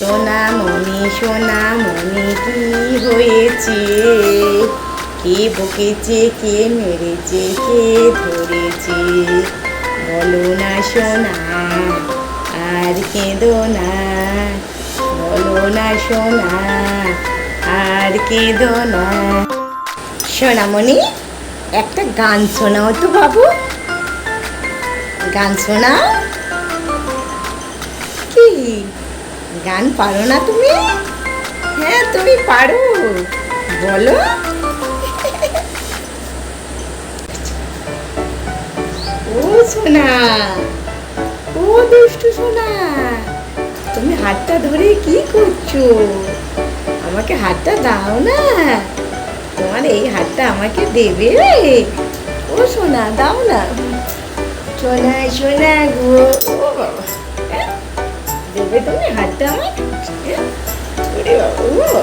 সোনামণি সোনামণি, কি হয়েছে? কে বকেছে, কে মেরেছে, কে ধরেছে? বলো না সোনা, আর কেঁদো না। বলো না সোনা, আর কেঁদো না। সোনামণি, একটা গান শোনাও তো বাবু। গান শোনাও। গান পারো না তুমি? হ্যাঁ তুমি পারো। বলো। ও সোনা, ও দুষ্টু সোনা, তুমি হাতটা ধরে কি করছ? আমাকে হাতটা দাও না। তোমার এই হাতটা আমাকে দেবে। ও সোনা, দাও না। সোনা সোনা গো হাতটা আমার হ্যাঁ? ওরে বাবা ও বাবা